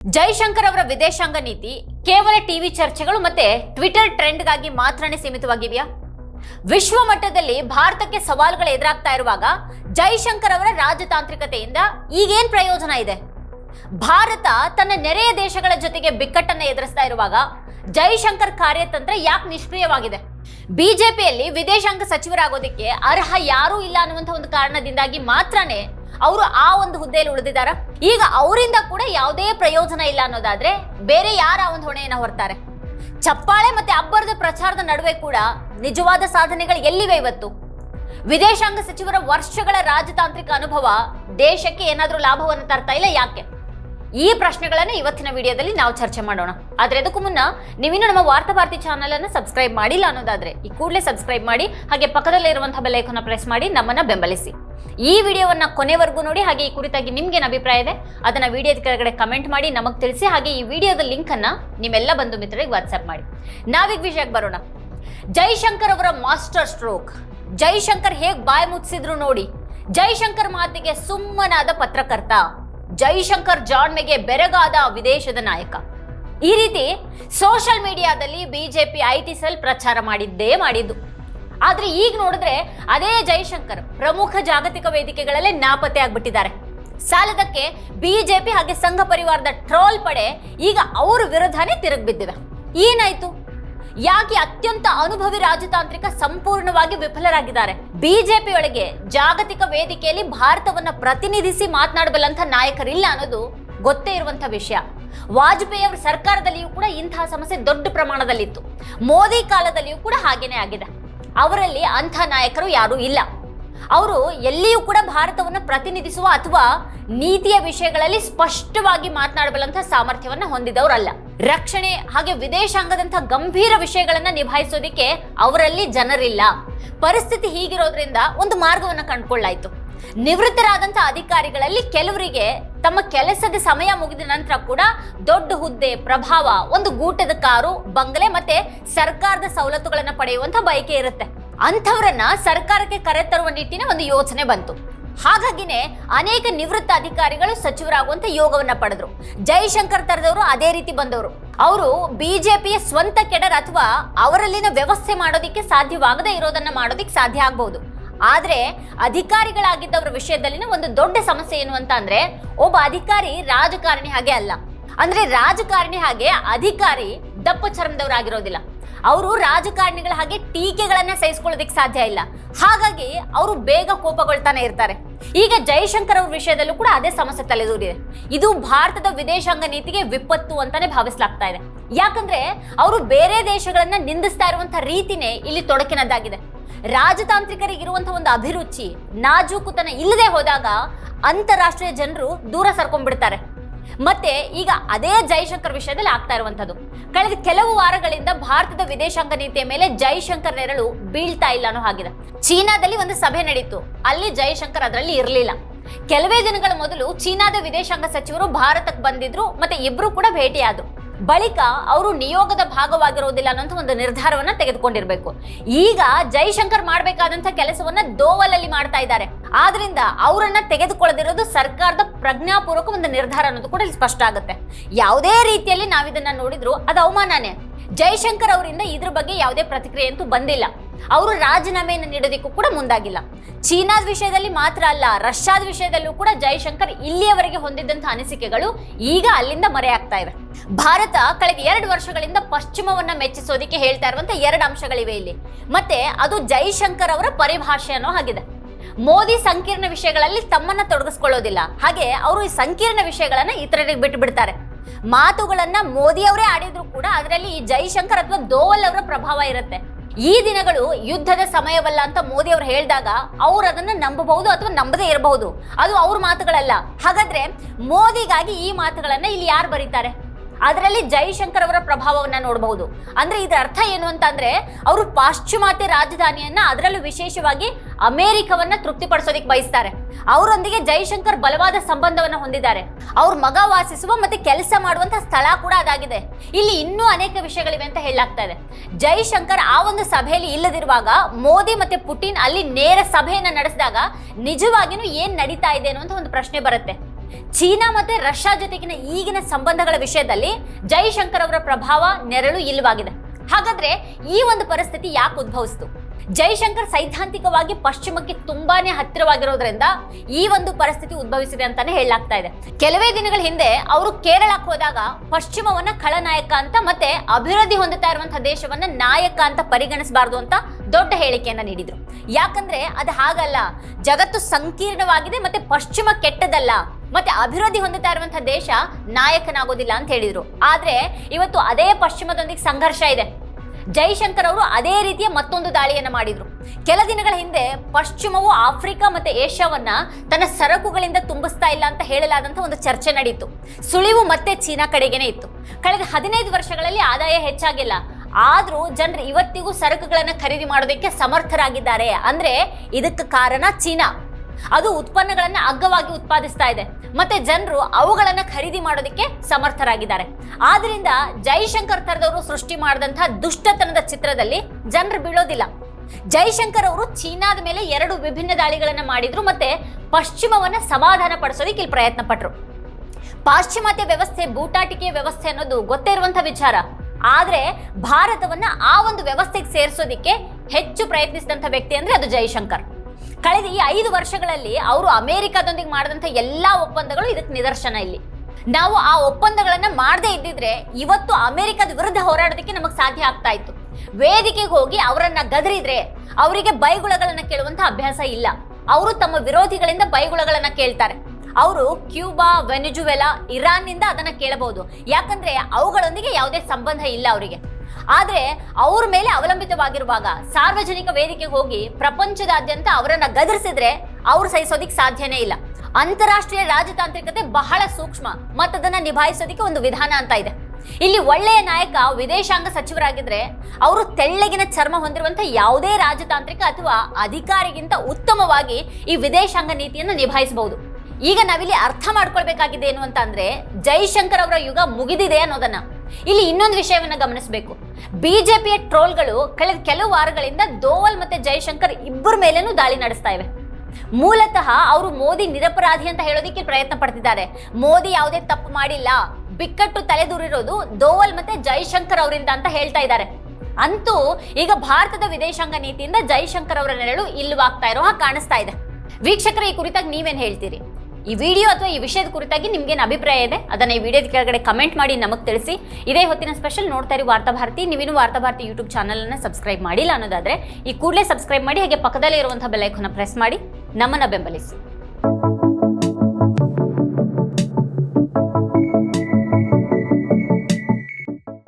ಜೈಶಂಕರ್ ಅವರ ವಿದೇಶಾಂಗ ನೀತಿ ಕೇವಲ ಟಿವಿ ಚರ್ಚೆಗಳು ಮತ್ತೆ ಟ್ವಿಟರ್ ಟ್ರೆಂಡ್ಗಾಗಿ ಮಾತ್ರನೇ ಸೀಮಿತವಾಗಿವೆಯಾ? ವಿಶ್ವ ಮಟ್ಟದಲ್ಲಿ ಭಾರತಕ್ಕೆ ಸವಾಲುಗಳು ಎದುರಾಗ್ತಾ ಇರುವಾಗ ಜೈಶಂಕರ್ ಅವರ ರಾಜತಾಂತ್ರಿಕತೆಯಿಂದ ಈಗೇನ್ ಪ್ರಯೋಜನ ಇದೆ? ಭಾರತ ತನ್ನ ನೆರೆಯ ದೇಶಗಳ ಜೊತೆಗೆ ಬಿಕ್ಕಟ್ಟನ್ನು ಎದುರಿಸ್ತಾ ಇರುವಾಗ ಜೈಶಂಕರ್ ಕಾರ್ಯತಂತ್ರ ಯಾಕೆ ನಿಷ್ಕ್ರಿಯವಾಗಿದೆ? ಬಿಜೆಪಿಯಲ್ಲಿ ವಿದೇಶಾಂಗ ಸಚಿವರಾಗೋದಕ್ಕೆ ಅರ್ಹ ಯಾರೂ ಇಲ್ಲ ಅನ್ನುವಂಥ ಒಂದು ಕಾರಣದಿಂದಾಗಿ ಮಾತ್ರನೇ ಅವರು ಆ ಒಂದು ಹುದ್ದೆಯಲ್ಲಿ ಉಳಿದಿದ್ದಾರ. ಈಗ ಅವರಿಂದ ಕೂಡ ಯಾವುದೇ ಪ್ರಯೋಜನ ಇಲ್ಲ ಅನ್ನೋದಾದ್ರೆ ಬೇರೆ ಯಾರ ಆ ಒಂದು ಹೊಣೆಯನ್ನು ಹೊರ್ತಾರೆ? ಚಪ್ಪಾಳೆ ಮತ್ತೆ ಅಬ್ಬರದ ಪ್ರಚಾರದ ನಡುವೆ ಕೂಡ ನಿಜವಾದ ಸಾಧನೆಗಳು ಎಲ್ಲಿವೆ ಇವತ್ತು? ವಿದೇಶಾಂಗ ಸಚಿವರ ವರ್ಷಗಳ ರಾಜತಾಂತ್ರಿಕ ಅನುಭವ ದೇಶಕ್ಕೆ ಏನಾದರೂ ಲಾಭವನ್ನು ತರ್ತಾ ಇಲ್ಲ ಯಾಕೆ? ಈ ಪ್ರಶ್ನೆಗಳನ್ನು ಇವತ್ತಿನ ವಿಡಿಯೋದಲ್ಲಿ ನಾವು ಚರ್ಚೆ ಮಾಡೋಣ. ಆದ್ರೆ ಅದಕ್ಕೂ ಮುನ್ನ ನೀವಿನ್ನು ನಮ್ಮ ವಾರ್ತಾ ಭಾರತಿ ಚಾನಲ್ ಅನ್ನು ಸಬ್ಸ್ಕ್ರೈಬ್ ಮಾಡಿಲ್ಲ ಅನ್ನೋದಾದ್ರೆ ಈ ಕೂಡಲೇ ಸಬ್ಸ್ಕ್ರೈಬ್ ಮಾಡಿ, ಹಾಗೆ ಪಕ್ಕದಲ್ಲೇ ಇರುವಂತಹ ಪ್ರೆಸ್ ಮಾಡಿ ನಮ್ಮನ್ನ ಬೆಂಬಲಿಸಿ. ಈ ವಿಡಿಯೋವನ್ನು ಕೊನೆವರೆಗೂ ನೋಡಿ, ಹಾಗೆ ಈ ಕುರಿತಾಗಿ ನಿಮ್ಗೇನು ಅಭಿಪ್ರಾಯ ಇದೆ, ಅದನ್ನು ವಿಡಿಯೋದ ಕೆಳಗಡೆ ಕಮೆಂಟ್ ಮಾಡಿ, ನಮಗೆ ತಿಳಿಸಿ, ಹಾಗೆ ಈ ವಿಡಿಯೋದ ಲಿಂಕನ್ನು ನಿಮ್ಮೆಲ್ಲ ಬಂಧು ಮಿತ್ರರಿಗೆ ವಾಟ್ಸಪ್ ಮಾಡಿ. ನಾವೀಗ ವಿಷಯಕ್ಕೆ ಬರೋಣ. ಜೈಶಂಕರ್ ಅವರ ಮಾಸ್ಟರ್ ಸ್ಟ್ರೋಕ್ ಜೈಶಂಕರ್ ಹೇಗೆ ಬಾಯಿ ಮುಚ್ಚಿದ್ರು ನೋಡಿ. ಜೈಶಂಕರ್ ಮಾತಿಗೆ ಸುಮ್ಮನಾದ ಪತ್ರಕರ್ತ. ಜೈಶಂಕರ್ ಜಾಣ್ಮೆಗೆ ಬೆರಗಾದ ವಿದೇಶದ ನಾಯಕ. ಈ ರೀತಿ ಸೋಷಿಯಲ್ ಮೀಡಿಯಾದಲ್ಲಿ ಬಿಜೆಪಿ ಐಟಿ ಸೆಲ್ ಪ್ರಚಾರ ಮಾಡಿದ್ದೇ ಮಾಡಿದ್ದು. ಆದ್ರೆ ಈಗ ನೋಡಿದ್ರೆ ಅದೇ ಜೈಶಂಕರ್ ಪ್ರಮುಖ ಜಾಗತಿಕ ವೇದಿಕೆಗಳಲ್ಲೇ ನಾಪತ್ತೆ ಆಗ್ಬಿಟ್ಟಿದ್ದಾರೆ. ಸಾಲದಕ್ಕೆ ಬಿಜೆಪಿ ಹಾಗೆ ಸಂಘ ಪರಿವಾರದ ಟ್ರೋಲ್ ಪಡೆ ಈಗ ಅವ್ರ ವಿರುದ್ಧನೇ ತಿರುಗ್ಬಿದ್ದಿವೆ ಏನಾಯ್ತು? ಯಾಕೆ ಅತ್ಯಂತ ಅನುಭವಿ ರಾಜತಾಂತ್ರಿಕ ಸಂಪೂರ್ಣವಾಗಿ ವಿಫಲರಾಗಿದ್ದಾರೆ? ಬಿಜೆಪಿ ಒಳಗೆ ಜಾಗತಿಕ ವೇದಿಕೆಯಲ್ಲಿ ಭಾರತವನ್ನ ಪ್ರತಿನಿಧಿಸಿ ಮಾತನಾಡಬಲ್ಲಂತ ನಾಯಕರಿಲ್ಲ ಅನ್ನೋದು ಗೊತ್ತೇ ಇರುವಂತ ವಿಷಯ. ವಾಜಪೇಯಿ ಅವರ ಸರ್ಕಾರದಲ್ಲಿಯೂ ಕೂಡ ಇಂತಹ ಸಮಸ್ಯೆ ದೊಡ್ಡ ಪ್ರಮಾಣದಲ್ಲಿತ್ತು. ಮೋದಿ ಕಾಲದಲ್ಲಿಯೂ ಕೂಡ ಹಾಗೇನೆ ಆಗಿದೆ. ಅವರಲ್ಲಿ ಅಂಥ ನಾಯಕರು ಯಾರೂ ಇಲ್ಲ. ಅವರು ಎಲ್ಲಿಯೂ ಕೂಡ ಭಾರತವನ್ನು ಪ್ರತಿನಿಧಿಸುವ ಅಥವಾ ನೀತಿಯ ವಿಷಯಗಳಲ್ಲಿ ಸ್ಪಷ್ಟವಾಗಿ ಮಾತನಾಡಬಲ್ಲಂತ ಸಾಮರ್ಥ್ಯವನ್ನು ಹೊಂದಿದವರಲ್ಲ. ರಕ್ಷಣೆ ಹಾಗೆ ವಿದೇಶಾಂಗದಂಥ ಗಂಭೀರ ವಿಷಯಗಳನ್ನ ನಿಭಾಯಿಸೋದಿಕ್ಕೆ ಅವರಲ್ಲಿ ಜನರಿಲ್ಲ. ಪರಿಸ್ಥಿತಿ ಹೀಗಿರೋದ್ರಿಂದ ಒಂದು ಮಾರ್ಗವನ್ನು ಕಂಡುಕೊಳ್ಳಾಯ್ತು. ನಿವೃತ್ತರಾದಂಥ ಅಧಿಕಾರಿಗಳಲ್ಲಿ ಕೆಲವರಿಗೆ ತಮ್ಮ ಕೆಲಸದ ಸಮಯ ಮುಗಿದ ನಂತರ ಕೂಡ ದೊಡ್ಡ ಹುದ್ದೆ, ಪ್ರಭಾವ, ಒಂದು ಗೂಟದ ಕಾರು, ಬಂಗಲೆ ಮತ್ತೆ ಸರ್ಕಾರದ ಸವಲತ್ತುಗಳನ್ನ ಪಡೆಯುವಂತ ಬಯಕೆ ಇರುತ್ತೆ. ಅಂಥವರನ್ನ ಸರ್ಕಾರಕ್ಕೆ ಕರೆತರುವ ನಿಟ್ಟಿನ ಒಂದು ಯೋಚನೆ ಬಂತು. ಹಾಗಾಗಿನೇ ಅನೇಕ ನಿವೃತ್ತ ಅಧಿಕಾರಿಗಳು ಸಚಿವರಾಗುವಂತ ಯೋಗವನ್ನ ಪಡೆದ್ರು. ಜೈಶಂಕರ್ ತರದವರು ಅದೇ ರೀತಿ ಬಂದವರು. ಅವರು ಬಿಜೆಪಿಯ ಸ್ವಂತ ಕೆಡರ್ ಅಥವಾ ಅವರಲ್ಲಿನ ವ್ಯವಸ್ಥೆ ಮಾಡೋದಿಕ್ಕೆ ಸಾಧ್ಯವಾಗದೇ ಇರೋದನ್ನ ಮಾಡೋದಿಕ್ಕೆ ಸಾಧ್ಯ ಆಗ್ಬಹುದು ಆದ್ರೆ ಅಧಿಕಾರಿಗಳಾಗಿದ್ದವರ ವಿಷಯದಲ್ಲಿನ ಒಂದು ದೊಡ್ಡ ಸಮಸ್ಯೆ ಏನು ಅಂತ ಅಂದ್ರೆ ಒಬ್ಬ ಅಧಿಕಾರಿ ರಾಜಕಾರಣಿ ಹಾಗೆ ಅಲ್ಲ. ಅಂದ್ರೆ ರಾಜಕಾರಣಿ ಹಾಗೆ ಅಧಿಕಾರಿ ದಪ್ಪ ಚರ್ಮದವರಾಗಿರೋದಿಲ್ಲ ಅವರು ರಾಜಕಾರಣಿಗಳ ಹಾಗೆ ಟೀಕೆಗಳನ್ನ ಸಹಿಸ್ಕೊಳ್ಳೋದಕ್ಕೆ ಸಾಧ್ಯ ಇಲ್ಲ. ಹಾಗಾಗಿ ಅವರು ಬೇಗ ಕೋಪಗೊಳ್ತಾನೆ ಇರ್ತಾರೆ. ಈಗ ಜೈಶಂಕರ್ ಅವ್ರ ವಿಷಯದಲ್ಲೂ ಕೂಡ ಅದೇ ಸಮಸ್ಯೆ ತಲೆದೂರಿದೆ. ಇದು ಭಾರತದ ವಿದೇಶಾಂಗ ನೀತಿಗೆ ವಿಪತ್ತು ಅಂತಾನೆ ಭಾವಿಸಲಾಗ್ತಾ ಇದೆ. ಯಾಕಂದ್ರೆ ಅವರು ಬೇರೆ ದೇಶಗಳನ್ನ ನಿಂದಿಸ್ತಾ ಇರುವಂತಹ ರೀತಿನೇ ಇಲ್ಲಿ ತೊಡಕಿನದ್ದಾಗಿದೆ. ರಾಜತಾಂತ್ರಿಕರಿಗಿರುವಂತಹ ಒಂದು ಅಭಿರುಚಿ, ನಾಜೂಕುತನ ಇಲ್ಲದೆ ಹೋದಾಗ ಅಂತಾರಾಷ್ಟ್ರೀಯ ಜನರು ದೂರ ಸರ್ಕೊಂಡ್ಬಿಡ್ತಾರೆ. ಮತ್ತೆ ಈಗ ಅದೇ ಜೈಶಂಕರ್ ವಿಷಯದಲ್ಲಿ ಆಗ್ತಾ ಇರುವಂಥದ್ದು. ಕಳೆದ ಕೆಲವು ವಾರಗಳಿಂದ ಭಾರತದ ವಿದೇಶಾಂಗ ನೀತಿಯ ಮೇಲೆ ಜೈಶಂಕರ್ ನೆರಳು ಬೀಳ್ತಾ ಇಲ್ಲ ಅನ್ನೋ ಹಾಗಿದೆ. ಚೀನಾದಲ್ಲಿ ಒಂದು ಸಭೆ ನಡೀತು. ಅಲ್ಲಿ ಜೈಶಂಕರ್ ಅದರಲ್ಲಿ ಇರಲಿಲ್ಲ. ಕೆಲವೇ ದಿನಗಳ ಮೊದಲು ಚೀನಾದ ವಿದೇಶಾಂಗ ಸಚಿವರು ಭಾರತಕ್ಕೆ ಬಂದಿದ್ರು, ಮತ್ತೆ ಇಬ್ರು ಕೂಡ ಭೇಟಿಯಾದ್ರು. ಬಳಿಕ ಅವರು ನಿಯೋಗದ ಭಾಗವಾಗಿರೋದಿಲ್ಲ ಅನ್ನೋಂಥ ಒಂದು ನಿರ್ಧಾರವನ್ನ ತೆಗೆದುಕೊಂಡಿರಬೇಕು. ಈಗ ಜೈಶಂಕರ್ ಮಾಡಬೇಕಾದಂಥ ಕೆಲಸವನ್ನ ದೋವಲಲ್ಲಿ ಮಾಡ್ತಾ ಇದ್ದಾರೆ. ಆದ್ರಿಂದ ಅವರನ್ನ ತೆಗೆದುಕೊಳ್ಳದಿರೋದು ಸರ್ಕಾರದ ಪ್ರಜ್ಞಾಪೂರ್ವಕ ಒಂದು ನಿರ್ಧಾರ ಅನ್ನೋದು ಕೂಡ ಇಲ್ಲಿ ಸ್ಪಷ್ಟ ಆಗುತ್ತೆ. ಯಾವುದೇ ರೀತಿಯಲ್ಲಿ ನಾವಿದನ್ನ ನೋಡಿದ್ರು ಅದು ಅವಮಾನನೇ. ಜೈಶಂಕರ್ ಅವರಿಂದ ಇದ್ರ ಬಗ್ಗೆ ಯಾವುದೇ ಪ್ರತಿಕ್ರಿಯೆ ಅಂತೂ ಬಂದಿಲ್ಲ. ಅವರು ರಾಜೀನಾಮೆಯನ್ನು ನೀಡೋದಕ್ಕೂ ಕೂಡ ಮುಂದಾಗಿಲ್ಲ. ಚೀನಾದ ವಿಷಯದಲ್ಲಿ ಮಾತ್ರ ಅಲ್ಲ, ರಷ್ಯಾದ ವಿಷಯದಲ್ಲೂ ಕೂಡ ಜೈಶಂಕರ್ ಇಲ್ಲಿಯವರೆಗೆ ಹೊಂದಿದ್ದಂತಹ ಅನಿಸಿಕೆಗಳು ಈಗ ಅಲ್ಲಿಂದ ಮರೆಯಾಗ್ತಾ ಇವೆ. ಭಾರತ ಕಳೆದ ಎರಡು ವರ್ಷಗಳಿಂದ ಪಶ್ಚಿಮವನ್ನ ಮೆಚ್ಚಿಸೋದಿಕ್ಕೆ ಹೇಳ್ತಾ ಇರುವಂತ ಎರಡು ಅಂಶಗಳಿವೆ ಇಲ್ಲಿ. ಮತ್ತೆ ಅದು ಜೈಶಂಕರ್ ಅವರ ಪರಿಭಾಷೆ ಅನ್ನೋ ಹಾಗಿದೆ. ಮೋದಿ ಸಂಕೀರ್ಣ ವಿಷಯಗಳಲ್ಲಿ ತಮ್ಮನ್ನ ತೊಡಗಿಸ್ಕೊಳ್ಳೋದಿಲ್ಲ. ಹಾಗೆ ಅವರು ಈ ಸಂಕೀರ್ಣ ವಿಷಯಗಳನ್ನ ಇತರರಿಗೆ ಬಿಟ್ಟು ಬಿಡ್ತಾರೆ ಮಾತುಗಳನ್ನ ಮೋದಿ ಅವರೇ ಆಡಿದ್ರು ಕೂಡ ಅದರಲ್ಲಿ ಈ ಜೈಶಂಕರ್ ಅಥವಾ ದೋವಲ್ ಅವರ ಪ್ರಭಾವ ಇರುತ್ತೆ. ಈ ದಿನಗಳು ಯುದ್ಧದ ಸಮಯವಲ್ಲ ಅಂತ ಮೋದಿ ಅವರು ಹೇಳಿದಾಗ ಅವ್ರು ಅದನ್ನ ನಂಬಬಹುದು ಅಥವಾ ನಂಬದೇ ಇರಬಹುದು. ಅದು ಅವ್ರ ಮಾತುಗಳಲ್ಲ. ಹಾಗಾದ್ರೆ ಮೋದಿಗಾಗಿ ಈ ಮಾತುಗಳನ್ನ ಇಲ್ಲಿ ಯಾರು ಬರೀತಾರೆ? ಅದರಲ್ಲಿ ಜೈಶಂಕರ್ ಅವರ ಪ್ರಭಾವವನ್ನ ನೋಡಬಹುದು. ಅಂದ್ರೆ ಇದರ ಅರ್ಥ ಏನು ಅಂತ ಅಂದ್ರೆ ಅವರು ಪಾಶ್ಚಿಮಾತ್ಯ ರಾಜಧಾನಿಯನ್ನ ಅದರಲ್ಲೂ ವಿಶೇಷವಾಗಿ ಅಮೆರಿಕವನ್ನ ತೃಪ್ತಿಪಡಿಸೋದಿಕ್ ಬಯಸ್ತಾರೆ. ಅವರೊಂದಿಗೆ ಜೈಶಂಕರ್ ಬಲವಾದ ಸಂಬಂಧವನ್ನ ಹೊಂದಿದ್ದಾರೆ. ಅವ್ರ ಮಗ ವಾಸಿಸುವ ಮತ್ತೆ ಕೆಲಸ ಮಾಡುವಂತ ಸ್ಥಳ ಕೂಡ ಅದಾಗಿದೆ. ಇಲ್ಲಿ ಇನ್ನೂ ಅನೇಕ ವಿಷಯಗಳಿವೆ ಅಂತ ಹೇಳಲಾಗ್ತಾ ಇದೆ. ಜೈಶಂಕರ್ ಆ ಒಂದು ಸಭೆಯಲ್ಲಿ ಇಲ್ಲದಿರುವಾಗ ಮೋದಿ ಮತ್ತೆ ಪುಟಿನ್ ಅಲ್ಲಿ ನೇರ ಸಭೆಯನ್ನ ನಡೆಸಿದಾಗ ನಿಜವಾಗಿನೂ ಏನ್ ನಡೀತಾ ಇದೆ ಅನ್ನುವಂತ ಒಂದು ಪ್ರಶ್ನೆ ಬರುತ್ತೆ. ಚೀನಾ ಮತ್ತೆ ರಷ್ಯಾ ಜೊತೆಗಿನ ಈಗಿನ ಸಂಬಂಧಗಳ ವಿಷಯದಲ್ಲಿ ಜೈಶಂಕರ್ ಅವರ ಪ್ರಭಾವ ನೆರಳು ಇಲ್ಲವಾಗಿದೆ. ಹಾಗಾದ್ರೆ ಈ ಒಂದು ಪರಿಸ್ಥಿತಿ ಯಾಕೆ ಉದ್ಭವಿಸ್ತು? ಜೈಶಂಕರ್ ಸೈದ್ಧಾಂತಿಕವಾಗಿ ಪಶ್ಚಿಮಕ್ಕೆ ತುಂಬಾನೇ ಹತ್ತಿರವಾಗಿರೋದ್ರಿಂದ ಈ ಒಂದು ಪರಿಸ್ಥಿತಿ ಉದ್ಭವಿಸಿದೆ ಅಂತಾನೆ ಹೇಳಲಾಗ್ತಾ ಇದೆ. ಕೆಲವೇ ದಿನಗಳ ಹಿಂದೆ ಅವರು ಕೇರಳಕ್ಕೆ ಹೋದಾಗ ಪಶ್ಚಿಮವನ್ನ ಖಳನಾಯಕ ಅಂತ ಮತ್ತೆ ಅಭಿವೃದ್ಧಿ ಹೊಂದುತ್ತಾ ಇರುವಂತಹ ದೇಶವನ್ನ ನಾಯಕ ಅಂತ ಪರಿಗಣಿಸಬಾರದು ಅಂತ ದೊಡ್ಡ ಹೇಳಿಕೆಯನ್ನ ನೀಡಿದ್ರು. ಯಾಕಂದ್ರೆ ಅದು ಹಾಗಲ್ಲ. ಜಗತ್ತು ಸಂಕೀರ್ಣವಾಗಿದೆ ಮತ್ತೆ ಪಶ್ಚಿಮ ಕೆಟ್ಟದಲ್ಲ. ಮತ್ತೆ ಅಭಿವೃದ್ಧಿ ಹೊಂದುತ್ತಾ ಇರುವಂತಹ ದೇಶ ನಾಯಕನಾಗೋದಿಲ್ಲ ಅಂತ ಹೇಳಿದ್ರು. ಆದ್ರೆ ಇವತ್ತು ಅದೇ ಪಶ್ಚಿಮದೊಂದಿಗೆ ಸಂಘರ್ಷ ಇದೆ. ಜೈಶಂಕರ್ ಅವರು ಅದೇ ರೀತಿಯ ಮತ್ತೊಂದು ದಾಳಿಯನ್ನು ಮಾಡಿದ್ರು. ಕೆಲ ದಿನಗಳ ಹಿಂದೆ ಪಶ್ಚಿಮವು ಆಫ್ರಿಕಾ ಮತ್ತೆ ಏಷ್ಯಾವನ್ನ ತನ್ನ ಸರಕುಗಳಿಂದ ತುಂಬಿಸ್ತಾ ಇಲ್ಲ ಅಂತ ಹೇಳಲಾದಂತ ಒಂದು ಚರ್ಚೆ ನಡೆಯಿತು ಸುಳಿವು ಮತ್ತೆ ಚೀನಾ ಕಡೆಗೇನೆ ಇತ್ತು. ಕಳೆದ ಹದಿನೈದು ವರ್ಷಗಳಲ್ಲಿ ಆದಾಯ ಹೆಚ್ಚಾಗಿಲ್ಲ. ಆದರೂ ಜನರು ಇವತ್ತಿಗೂ ಸರಕುಗಳನ್ನು ಖರೀದಿ ಮಾಡೋದಕ್ಕೆ ಸಮರ್ಥರಾಗಿದ್ದಾರೆ. ಅಂದ್ರೆ ಇದಕ್ಕೆ ಕಾರಣ ಚೀನಾ. ಅದು ಉತ್ಪನ್ನಗಳನ್ನು ಅಗ್ಗವಾಗಿ ಉತ್ಪಾದಿಸ್ತಾ ಇದೆ. ಮತ್ತೆ ಜನರು ಅವುಗಳನ್ನ ಖರೀದಿ ಮಾಡೋದಕ್ಕೆ ಸಮರ್ಥರಾಗಿದ್ದಾರೆ. ಆದ್ರಿಂದ ಜೈಶಂಕರ್ ತರದವರು ಸೃಷ್ಟಿ ಮಾಡಿದಂತಹ ದುಷ್ಟತನದ ಚಿತ್ರದಲ್ಲಿ ಜನರು ಬೀಳೋದಿಲ್ಲ. ಜೈಶಂಕರ್ ಅವರು ಚೀನಾದ ಮೇಲೆ ಎರಡು ವಿಭಿನ್ನ ದಾಳಿಗಳನ್ನ ಮಾಡಿದ್ರು ಮತ್ತೆ ಪಶ್ಚಿಮವನ್ನ ಸಮಾಧಾನ ಪಡಿಸೋದಕ್ಕೆ ಇಲ್ಲಿ ಪ್ರಯತ್ನ ಪಟ್ರು. ಪಾಶ್ಚಿಮಾತ್ಯ ವ್ಯವಸ್ಥೆ ಬೂಟಾಟಿಕೆಯ ವ್ಯವಸ್ಥೆ ಅನ್ನೋದು ಗೊತ್ತೇ ವಿಚಾರ. ಆದ್ರೆ ಭಾರತವನ್ನ ಆ ಒಂದು ವ್ಯವಸ್ಥೆಗೆ ಸೇರಿಸೋದಿಕ್ಕೆ ಹೆಚ್ಚು ಪ್ರಯತ್ನಿಸಿದಂತ ವ್ಯಕ್ತಿ ಅಂದ್ರೆ ಅದು ಜೈಶಂಕರ್. ಕಳೆದ ಈ ಐದು ವರ್ಷಗಳಲ್ಲಿ ಅವರು ಅಮೆರಿಕದೊಂದಿಗೆ ಮಾಡಿದಂಥ ಎಲ್ಲ ಒಪ್ಪಂದಗಳು ಇದಕ್ಕೆ ನಿದರ್ಶನ ಇಲ್ಲಿ. ನಾವು ಆ ಒಪ್ಪಂದಗಳನ್ನ ಮಾಡದೇ ಇದ್ದಿದ್ರೆ ಇವತ್ತು ಅಮೆರಿಕದ ವಿರುದ್ಧ ಹೋರಾಡೋದಕ್ಕೆ ನಮಗೆ ಸಾಧ್ಯ ಆಗ್ತಾ ಇತ್ತು. ವೇದಿಕೆಗೆ ಹೋಗಿ ಅವರನ್ನ ಗದರಿದ್ರೆ ಅವರಿಗೆ ಬೈಗುಳಗಳನ್ನ ಕೇಳುವಂತ ಅಭ್ಯಾಸ ಇಲ್ಲ. ಅವರು ತಮ್ಮ ವಿರೋಧಿಗಳಿಂದ ಬೈಗುಳಗಳನ್ನ ಕೇಳ್ತಾರೆ. ಅವರು ಕ್ಯೂಬಾ, ವೆನಿಜುವೆಲಾ, ಇರಾನ್ನಿಂದ ಅದನ್ನ ಕೇಳಬಹುದು. ಯಾಕಂದ್ರೆ ಅವುಗಳೊಂದಿಗೆ ಯಾವುದೇ ಸಂಬಂಧ ಇಲ್ಲ ಅವರಿಗೆ. ಆದ್ರೆ ಅವ್ರ ಮೇಲೆ ಅವಲಂಬಿತವಾಗಿರುವಾಗ ಸಾರ್ವಜನಿಕ ವೇದಿಕೆಗೆ ಹೋಗಿ ಪ್ರಪಂಚದಾದ್ಯಂತ ಅವರನ್ನ ಗದರಿಸಿದ್ರೆ ಅವ್ರು ಸಹಿಸೋದಿಕ್ ಸಾಧ್ಯನೇ ಇಲ್ಲ. ಅಂತಾರಾಷ್ಟ್ರೀಯ ರಾಜತಾಂತ್ರಿಕತೆ ಬಹಳ ಸೂಕ್ಷ್ಮ ಮತ್ತದನ್ನ ನಿಭಾಯಿಸೋದಿಕ್ಕೆ ಒಂದು ವಿಧಾನ ಅಂತ ಇದೆ. ಇಲ್ಲಿ ಒಳ್ಳೆಯ ನಾಯಕ, ವಿದೇಶಾಂಗ ಸಚಿವರಾಗಿದ್ರೆ ಅವರು ತೆಳ್ಳಗಿನ ಚರ್ಮ ಹೊಂದಿರುವಂತಹ ಯಾವುದೇ ರಾಜತಾಂತ್ರಿಕ ಅಥವಾ ಅಧಿಕಾರಿಗಿಂತ ಉತ್ತಮವಾಗಿ ಈ ವಿದೇಶಾಂಗ ನೀತಿಯನ್ನು ನಿಭಾಯಿಸಬಹುದು. ಈಗ ನಾವಿಲ್ಲಿ ಅರ್ಥ ಮಾಡ್ಕೊಳ್ಬೇಕಾಗಿದೆ ಏನು ಅಂತ ಅಂದ್ರೆ ಜೈಶಂಕರ್ ಅವರ ಯುಗ ಮುಗಿದಿದೆ ಅನ್ನೋದನ್ನ. ಇಲ್ಲಿ ಇನ್ನೊಂದು ವಿಷಯವನ್ನ ಗಮನಿಸಬೇಕು. ಬಿಜೆಪಿಯ ಟ್ರೋಲ್ಗಳು ಕಳೆದ ಕೆಲವು ವಾರಗಳಿಂದ ದೋವಲ್ ಮತ್ತೆ ಜೈಶಂಕರ್ ಇಬ್ಬರ ಮೇಲೇನೂ ದಾಳಿ ನಡೆಸ್ತಾ ಇವೆ. ಮೂಲತಃ ಅವರು ಮೋದಿ ನಿರಪರಾಧಿ ಅಂತ ಹೇಳೋದಿಕ್ಕೆ ಪ್ರಯತ್ನ ಪಡ್ತಿದ್ದಾರೆ. ಮೋದಿ ಯಾವುದೇ ತಪ್ಪು ಮಾಡಿಲ್ಲ. ಬಿಕ್ಕಟ್ಟು ತಲೆದೂರಿರೋದು ದೋವಲ್ ಮತ್ತೆ ಜೈಶಂಕರ್ ಅವರಿಂದ ಅಂತ ಹೇಳ್ತಾ ಇದ್ದಾರೆ. ಅಂತೂ ಈಗ ಭಾರತದ ವಿದೇಶಾಂಗ ನೀತಿಯಿಂದ ಜೈಶಂಕರ್ ಅವರ ನೆರಳು ಇಲ್ಲವಾಗ್ತಾ ಇರೋ ಹಾಗೆ ಕಾಣಿಸ್ತಾ ಇದೆ. ವೀಕ್ಷಕರ, ಈ ಕುರಿತಾಗಿ ನೀವೇನ್ ಹೇಳ್ತೀರಿ? ಈ ವಿಡಿಯೋ ಅಥವಾ ಈ ವಿಷಯದ ಕುರಿತಾಗಿ ನಿಮ್ಗೇನು ಅಭಿಪ್ರಾಯ ಇದೆ, ಅದನ್ನ ಈ ವಿಡಿಯೋದ ಕೆಳಗಡೆ ಕಮೆಂಟ್ ಮಾಡಿ ನಮಗೆ ತಿಳಿಸಿ. ಇದೇ ಹೊತ್ತಿನ ಸ್ಪೆಷಲ್ ನೋಡ್ತಾ ಇರಿ ವಾರ್ತಾ ಭಾರತಿ. ವಾರ್ತಾಭಾರತಿ ವಾರ್ತಾ ಭಾರತಿ ಯೂಟ್ಯೂಬ್ ಚಾನಲ್ ಅನ್ನ ಸಬ್ಸ್ಕ್ರೈಬ್ ಮಾಡಿಲ್ಲ ಅನ್ನೋದಾದ್ರೆ, ಈ ಕೂಡಲೇ ಸಬ್ಸ್ಕ್ರೈಬ್ ಮಾಡಿ, ಹಾಗೆ ಪಕ್ಕದಲ್ಲೇ ಇರುವಂಥ ಬೆಲ್ ಐಕಾನ್ ಪ್ರೆಸ್ ಮಾಡಿ, ನಮ್ಮನ್ನು ಬೆಂಬಲಿಸಿ.